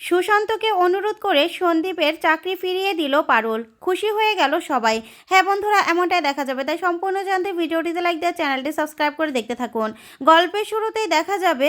সুশান্তকে অনুরোধ করে সন্দীপের চাকরি ফিরিয়ে দিল পারুল। খুশি হয়ে গেল সবাই। হ্যাঁ বন্ধুরা, এমনটাই দেখা যাবে। তাই সম্পূর্ণ জানতে ভিডিওটিতে লাইক দেওয়া চ্যানেলটি সাবস্ক্রাইব করে দেখতে থাকুন। গল্পের শুরুতেই দেখা যাবে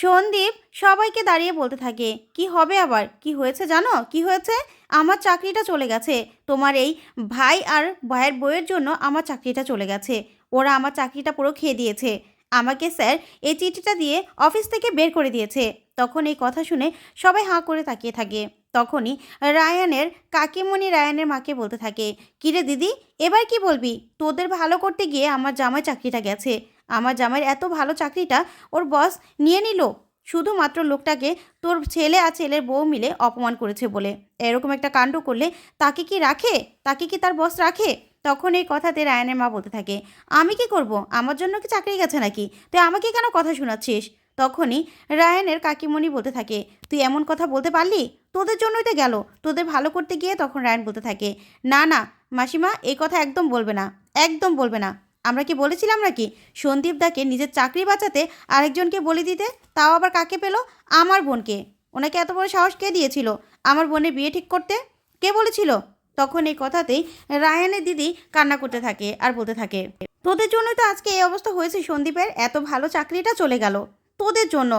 সন্দীপ সবাইকে দাঁড়িয়ে বলতে থাকে, কি হবে আবার? কি হয়েছে জানো? কি হয়েছে? আমার চাকরিটা চলে গেছে। তোমার এই ভাই আর ভাইয়ের বইয়ের জন্য আমার চাকরিটা চলে গেছে। ওরা আমার চাকরিটা পুরো খেয়ে দিয়েছে। আমাকে স্যার এই চিঠিটা দিয়ে অফিস থেকে বের করে দিয়েছে। তখন এই কথা শুনে সবাই হাঁ করে তাকিয়ে থাকে। তখনই রায়ানের, কাকিমণি রায়ানের মাকে বলতে থাকে, কিরে দিদি, এবার কি বলবি? তোদের ভালো করতে গিয়ে আমার জামাই চাকরিটা গেছে। আমার জামাইয়ের এত ভালো চাকরিটা ওর বস নিয়ে নিল। শুধুমাত্র লোকটাকে তোর ছেলে আর ছেলের বউ মিলে অপমান করেছে বলে। এরকম একটা কাণ্ড করলে তাকে কি রাখে? তাকে কি তার বস রাখে? তখন এই কথাতে রায়ানের মা বলতে থাকে, আমি কি করব? আমার জন্য কি চাকরি গেছে নাকি? তুই আমাকে কেন কথা শোনাচ্ছিস? তখনই রায়ানের কাকিমণি বলতে থাকে, তুই এমন কথা বলতে পারলি? তোদের জন্যই তো গেল। তোদের ভালো করতে গিয়ে তখন রায়ান বলতে থাকে, না না, মাসিমা, এই কথা একদম বলবে না, একদম বলবে না। আমরা কি বলেছিলাম নাকি? সন্দীপ দাকে নিজের চাকরি বাঁচাতে আরেকজনকে বলে দিতে, তাও আবার কাকে পেল? আমার বোনকে। ওনাকে এত বড় সাহস কে দিয়েছিল? আমার বোনের বিয়ে ঠিক করতে? কে বলেছিল? তখন এই কথাতেই রায়ানের দিদি কান্না করতে থাকে আর বলতে থাকে, তোদের জন্যই তো আজকে এই অবস্থা হয়েছে সন্দীপের, এত ভালো চাকরিটা চলে গেল। তোদের জন্য।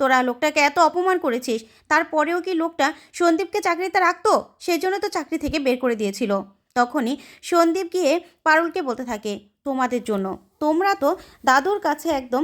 তোরা লোকটাকে এত অপমান করেছিস, তারপরেও কি লোকটা সন্দীপকে চাকরিতে রাখতো? সেই জন্য তো চাকরি থেকে বের করে দিয়েছিল। তখনই সন্দীপ গিয়ে পারুলকে বলতে থাকে, তোমাদের জন্য। তোমরা তো দাদুর কাছে একদম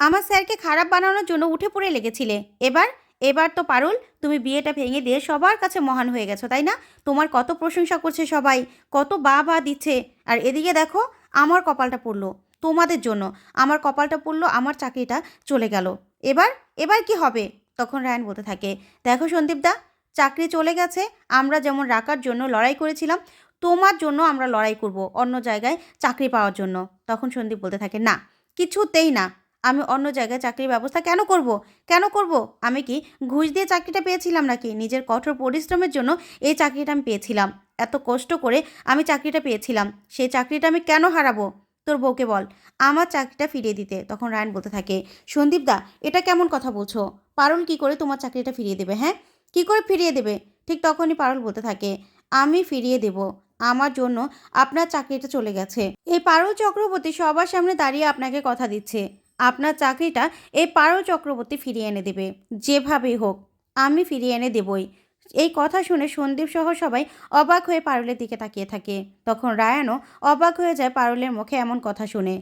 আমার স্যারকে খারাপ বানানোর জন্য উঠে পড়ে লেগেছিলে। এবার এবার তো পারুল, তুমি বিয়েটা ভেঙে দিয়ে সবার কাছে মহান হয়ে গেছো, তাই না? তোমার কত প্রশংসা করছে সবাই, কত বা বা দিচ্ছে। আর এদিকে দেখো, আমার কপালটা পড়ল তোমাদের জন্য, আমার কপালটা পড়ল, আমার চাকরিটা চলে গেল। এবার এবার কি হবে? তখন রায়ন বলতে থাকে, দেখো সন্দীপদা চাকরি চলে গেছে, আমরা যেমন রাখার জন্য লড়াই করেছিলাম, তোমার জন্য আমরা লড়াই করব অন্য জায়গায় চাকরি পাওয়ার জন্য। তখন সন্দীপ বলতে থাকে, না, কিছুতেই না। আমি অন্য জায়গায় চাকরির ব্যবস্থা কেন করব? কেন করব? আমি কি ঘুষ দিয়ে চাকরিটা পেয়েছিলাম নাকি? নিজের কঠোর পরিশ্রমের জন্য এই চাকরিটা আমি পেয়েছিলাম। এত কষ্ট করে আমি চাকরিটা পেয়েছিলাম। সেই চাকরিটা আমি কেন হারাবো? তোর বউকে বল। আমার চাকরিটা ফিরিয়ে দিতে। তখন রায়ন বলতে থাকে, সন্দীপ দা, এটা কেমন কথা বলছো? পারুল কি করে তোমার চাকরিটা ফিরিয়ে দেবে হ্যাঁ? কি করে ফিরিয়ে দেবে? ঠিক তখনই পারুল বলতে থাকে, আমি ফিরিয়ে দেব। আমার জন্য আপনার চাকরিটা চলে গেছে। এই পারুল চক্রবর্তী সবার সামনে দাঁড়িয়ে আপনাকে কথা দিচ্ছে। আপনার চাকরিটা এই পারো চক্রবর্তী ফিরিয়ে এনে দেবে, যেভাবেই হোক। আমি ফিরিয়ে এনে দেবই। এই কথা শুনে সন্দীপ সহ সবাই অবাক হয়ে পারুলের দিকে তাকিয়ে থাকে। তখন রায়ানও অবাক হয়ে যায় পারুলের মুখে এমন কথা শুনে।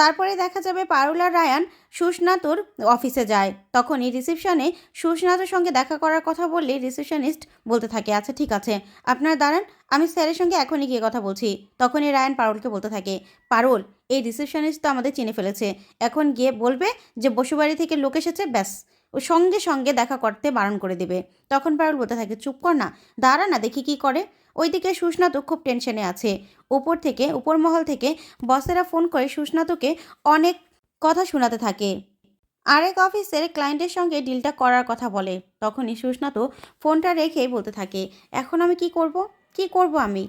তারপরে দেখা যাবে পারুল রায়ান সুস্নাতুর অফিসে যায়। তখনই রিসেপশনে সুস্নাতুর সঙ্গে দেখা করার কথা বললে রিসেপশনিস্ট বলতে থাকে আচ্ছা ঠিক আছে, আপনার দাঁড়ান, আমি স্যারের সঙ্গে এখনই গিয়ে কথা বলছি। তখনই রায়ান পারুলকে বলতে থাকে, পারুল, এই রিসেপশনিস্ট তো আমাদের চিনে ফেলেছে, এখন গিয়ে বলবে যে বসুবাড়ি থেকে লোক এসেছে, ব্যাস, ও সঙ্গে সঙ্গে দেখা করতে বারণ করে দেবে। তখন পারুল বলতে থাকে, চুপ কর না, দাঁড়া না, দেখি কি করে। ওইদিকে সুস্নাত খুব টেনশনে আছে। উপর থেকে উপর মহল থেকে বসেরা ফোন করে সুস্নাতকে অনেক কথা শোনাতে থাকে। আরেক অফিসের ক্লায়েন্টের সঙ্গে ডিলটা করার কথা বলে। তখনই সুস্নাত ফোনটা রেখে বলতে থাকে, এখন আমি কি করব? কি করব আমি?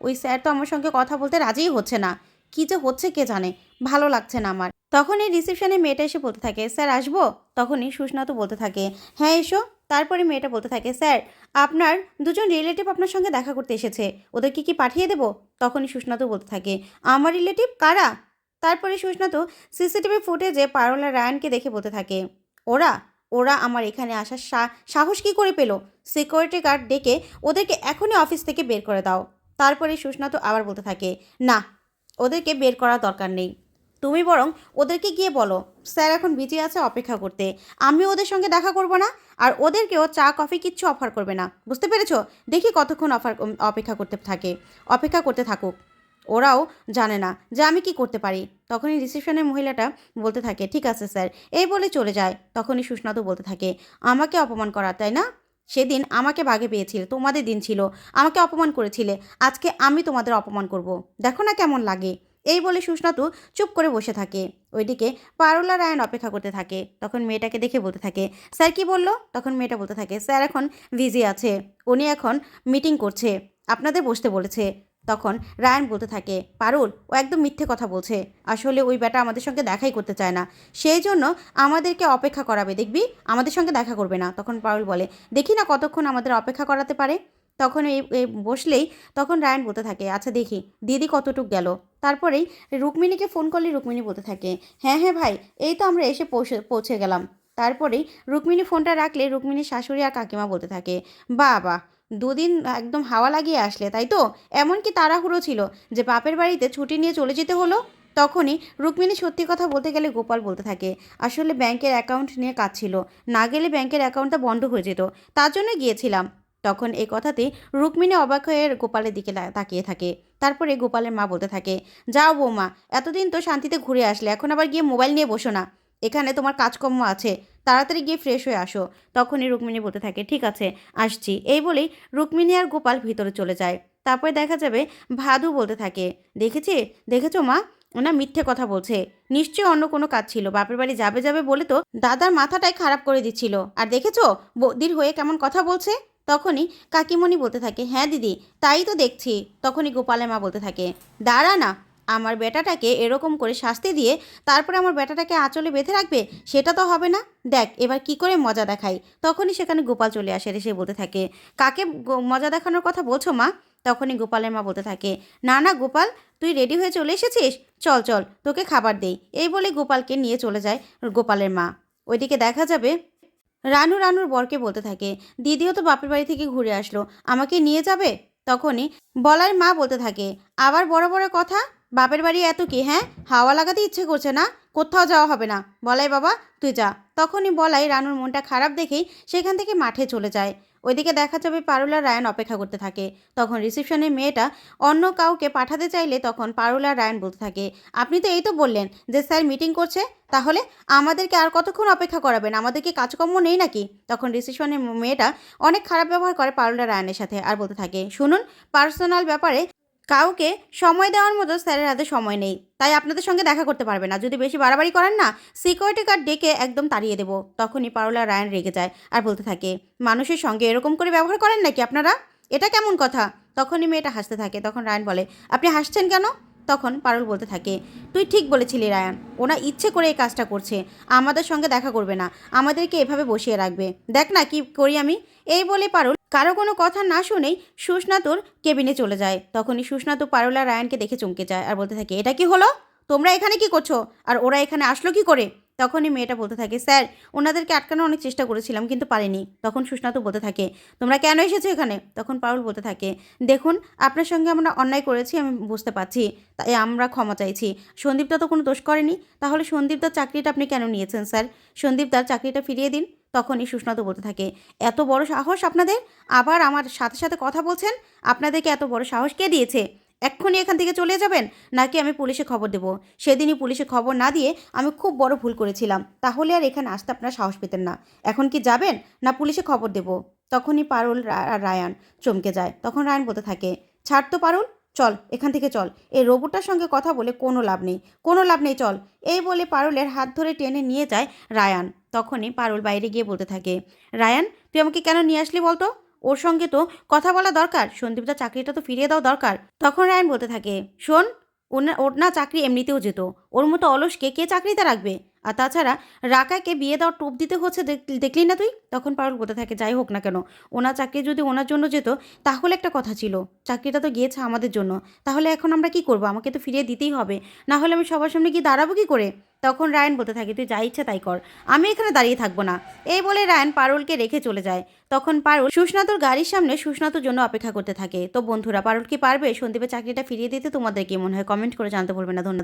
ওই স্যার তো আমার সঙ্গে কথা বলতে রাজিই হচ্ছে না। কি যে হচ্ছে কে জানে, ভালো লাগছে না আমার। তখনই রিসেপশনে মেয়েটা এসে বলতে থাকে, স্যার, আসব? তখনই সুস্নাতু বলতে থাকে হ্যাঁ এসো। তারপরে মেয়েটা বলতে থাকে, স্যার, আপনার দুজন রিলেটিভ আপনার সঙ্গে দেখা করতে এসেছে, ওদেরকে কি পাঠিয়ে দেবো? তখনই সুস্নাতু বলতে থাকে, আমার রিলেটিভ কারা? তারপরে সুস্নাতু সিসিটিভি ফুটেজে পারোলা রায়ানকে দেখে বলতে থাকে, ওরা ওরা আমার এখানে আসার সাহস কী করে পেল? সিকিউরিটি গার্ড ডেকে ওদেরকে এখনই অফিস থেকে বের করে দাও। তারপরে সুস্নাতু আবার বলতে থাকে, না ওদেরকে বের করার দরকার নেই। তুমি বরং ওদেরকে গিয়ে বলো, স্যার এখন বিজি আছে অপেক্ষা করতে। আমি ওদের সঙ্গে দেখা করব না আর ওদেরকেও চা, কফি কিচ্ছু অফার করবে না। বুঝতে পেরেছ? দেখি কতক্ষণ অফার অপেক্ষা করতে থাকে, অপেক্ষা করতে থাকুক। ওরাও জানে না যে আমি কি করতে পারি। তখনই রিসেপশনের মহিলাটা বলতে থাকে, ঠিক আছে স্যার। এই বলে চলে যায়। তখনই সুস্নাতু বলতে থাকে, আমাকে অপমান করা, তাই না? সেদিন আমাকে বাগে পেয়েছিলে, তোমাদের দিন ছিল। আমাকে অপমান করেছিলে। আজকে আমি তোমাদের অপমান করব। দেখো না কেমন লাগে। এই বলে সুস্নাতু চুপ করে বসে থাকে। ওইদিকে পারুলা রায়ন অপেক্ষা করতে থাকে। তখন মেয়েটাকে দেখে বলতে থাকে, স্যার কি বলল? তখন মেয়েটা বলতে থাকে, স্যার এখন বিজি আছে। উনি এখন মিটিং করছে। আপনাদের বসতে বলেছে। তখন রায়ান বলতে থাকে, পারুল, ও একদম মিথ্যে কথা বলছে। আসলে ওই ব্যাটা আমাদের সঙ্গে দেখাই করতে চায় না। সেই জন্য আমাদেরকে অপেক্ষা করাবে, দেখবি? আমাদের সঙ্গে দেখা করবে না। তখন পারুল বলে, দেখি না কতক্ষণ আমাদের অপেক্ষা করাতে পারে? তখন এই বসলেই তখন রায়ান বলতে থাকে আচ্ছা দেখি, দিদি কতটুক গেল? তারপরেই রুক্মিণীকে ফোন করলে রুক্মিণী বলতে থাকে হ্যাঁ হ্যাঁ ভাই, এই তো আমরা এসে পৌঁছে পৌঁছে গেলাম। তারপরেই রুক্মিণী ফোনটা রাখলে রুক্মিণীর শাশুড়ি আর কাকিমা বলতে থাকে বাবা দুদিন একদম হাওয়া লাগিয়ে আসলে, তাই তো? এমনকি তাড়াহুড়ো ছিল যে বাপের বাড়িতে ছুটি নিয়ে চলে যেতে হলো, তখনই রুক্মিণী সত্যি কথা বলতে গেলে গোপাল বলতে থাকে, আসলে ব্যাংকের অ্যাকাউন্ট নিয়ে কাজ ছিল, না গেলে ব্যাংকের অ্যাকাউন্টটা বন্ধ হয়ে যেত, তার জন্য গিয়েছিলাম। তখন এই কথাতে রুক্মিণী অবাক হয়ে গোপালের দিকে তাকিয়ে থাকে, তারপরে গোপালের মা বলতে থাকে, যাও বৌমা, এতদিন তো শান্তিতে ঘুরে আসলে, এখন আবার গিয়ে মোবাইল নিয়ে বসো না, এখানে তোমার কাজকর্ম আছে তাড়াতাড়ি গিয়ে ফ্রেশ হয়ে আসো। তখনই রুক্মিণী বলতে থাকে, ঠিক আছে, আসছি। এই বলেই রুক্মিণী আর গোপাল ভিতরে চলে যায়। তারপরে দেখা যাবে ভাদু বলতে থাকে, দেখেছি? দেখেছ মা? ওনা মিথ্যে কথা বলছে। নিশ্চয়ই অন্য কোনো কাজ ছিল। বাপের বাড়ি যাবে যাবে বলে তো দাদার মাথাটাই খারাপ করে দিচ্ছিল। আর দেখেছ? বৌদির হয়ে কেমন কথা বলছে? তখনই কাকিমণি বলতে থাকে হ্যাঁ দিদি, তাই তো দেখছি। তখনই গোপালের মা বলতে থাকে, দাঁড়া না আমার বেটাটাকে এরকম করে শাস্তি দিয়ে তারপরে আমার বেটাটাকে আঁচলে বেঁধে রাখবে, সেটা তো হবে না। দেখ, এবার কি করে মজা দেখাই? তখনই সেখানে গোপাল চলে আসে এসে বলতে থাকে, কাকে মজা দেখানোর কথা বলছো মা? তখনই গোপালের মা বলতে থাকে, না না গোপাল, তুই রেডি হয়ে চলে এসেছিস? চল চল, তোকে খাবার দেই। এই বলে গোপালকে নিয়ে চলে যায় গোপালের মা। ওইদিকে দেখা যাবে রানু রানুর বরকে বলতে থাকে, দিদিও তো বাপের বাড়ি থেকে ঘুরে আসলো, আমাকে নিয়ে যাবে? তখনই বলার মা বলতে থাকে, আবার বড় বড় কথা? বাপের বাড়ি এত কি হ্যাঁ? হাওয়া লাগাতে ইচ্ছে করছে না? কোথাও যাওয়া হবে না। বলাই, বাবা, তুই যা। তখনই বলাই রানুর মনটা খারাপ দেখেই সেখান থেকে মাঠে চলে যায়। ওইদিকে দেখা যাবে পারুলা রায়ন অপেক্ষা করতে থাকে। তখন রিসেপশনের মেয়েটা অন্য কাউকে পাঠাতে চাইলে তখন পারুলা রায়ন বলতে থাকে, আপনি তো এই তো বললেন যে স্যার মিটিং করছে, তাহলে আমাদেরকে আর কতক্ষণ অপেক্ষা করাবেন? আমাদেরকে কাজকর্ম নেই নাকি? তখন রিসেপশনের মেয়েটা অনেক খারাপ ব্যবহার করে পারুলা রায়নের সাথে আর বলতে থাকে, শুনুন, পার্সোনাল ব্যাপারে কাউকে সময় দেওয়ার মতো স্যারের হাতে সময় নেই। তাই আপনাদের সঙ্গে দেখা করতে পারবে না। যদি বেশি বাড়াবাড়ি করেন না, সিকিউরিটি গার্ড ডেকে একদম তাড়িয়ে দেবো। তখনই পারুলা রায়ান রেগে যায় আর বলতে থাকে, মানুষের সঙ্গে এরকম করে ব্যবহার করেন নাকি আপনারা? এটা কেমন কথা? তখনই মেয়েটা হাসতে থাকে। তখন রায়ন বলে, আপনি হাসছেন কেন? তখন পারুল বলতে থাকে, তুই ঠিক বলেছিলি রায়ান। ওনা ইচ্ছে করে এই কাজটা করছে। আমাদের সঙ্গে দেখা করবে না। আমাদেরকে এভাবে বসিয়ে রাখবে। দেখ না কি করি আমি। এই বলে পারুল কারও কোনো কথা না শুনেই সুস্নাতুর কেবিনে চলে যায়। তখনই সুস্নাতু পারুল রায়ানকে দেখে চমকে যায় আর বলতে থাকে, এটা কি হলো? তোমরা এখানে কি করছ? আর ওরা এখানে আসলো কি করে? তখনই মেয়েটা বলতে থাকে, স্যার, ওনাদেরকে আটকানোর অনেক চেষ্টা করেছিলাম, কিন্তু পারিনি। তখন সুস্নাতু বলতে থাকে, তোমরা কেন এসেছ এখানে? তখন পারুল বলতে থাকে, দেখুন, আপনার সঙ্গে আমরা অন্যায় করেছি, আমি বুঝতে পারছি, তাই আমরা ক্ষমা চাইছি। সন্দীপটা তো কোনো দোষ করেনি। তাহলে সন্দীপদার চাকরিটা আপনি কেন নিয়েছেন, স্যার? সন্দীপদার চাকরিটা ফিরিয়ে দিন। তখনই সুস্নাত বলতে থাকে, এত বড় সাহস আপনাদের? আবার আমার সাথে সাথে কথা বলছেন, আপনাদেরকে এত বড় সাহস কে দিয়েছে? এক্ষুনি এখান থেকে চলে যাবেন? নাকি আমি পুলিশে খবর দেবো? সেদিনই পুলিশে খবর না দিয়ে আমি খুব বড় ভুল করেছিলাম। তাহলে আর এখানে আসতে আপনারা সাহস পেতেন না। এখন কি যাবেন? না পুলিশে খবর দেবো? তখনই পারুল আর রায়ান চমকে যায়। তখন রায়ান বলতে থাকে, ছাড় তো পারুল, চল, এখান থেকে চল। এই রোবটটার সঙ্গে কথা বলে কোনো লাভ নেই। কোনো লাভ নেই, চল। এই বলে পারুলের হাত ধরে টেনে নিয়ে যায় রায়ান। তখনই পারুল বাইরে গিয়ে বলতে থাকে, রায়ান, তুই আমাকে কেন নিয়ে আসলি বলতো? ওর সঙ্গে তো কথা বলা দরকার সন্দীপদার চাকরিটা তো ফিরিয়ে দেওয়া দরকার। তখন রায়ান বলতে থাকে, শোন, ওর না চাকরি এমনিতেও যেত, ওর মতো অলসকে কে চাকরিতে রাখবে? আর তাছাড়া রাকাকে বিয়ে দেওয়ার টোপ দিতে হচ্ছে দেখ- দেখলি না তুই? তখন পারুল বলতে থাকে, যাই হোক না কেন, ওনার চাকরি যদি ওনার জন্য যেত, তাহলে একটা কথা ছিল, চাকরিটা তো গিয়েছে আমাদের জন্য, তাহলে এখন আমরা কি করব? আমাকে তো ফিরিয়ে দিতেই হবে, না হলে আমি সবার সামনে গিয়ে দাঁড়াবো কি করে? তখন রায়ন বলতে থাকে, তুই যা ইচ্ছে তাই কর, আমি এখানে দাঁড়িয়ে থাকব না। এই বলে রায়ন পারুলকে রেখে চলে যায়। তখন পারুল সুস্নাতুর গাড়ির সামনে সুস্নাতর জন্য অপেক্ষা করতে থাকে। তো বন্ধুরা, পারুল কি পারবে? সন্দীপের চাকরিটা ফিরিয়ে দিতে তোমাদের কি মনে হয়? কমেন্ট করে জানতে বলবে না, ধন্যবাদ।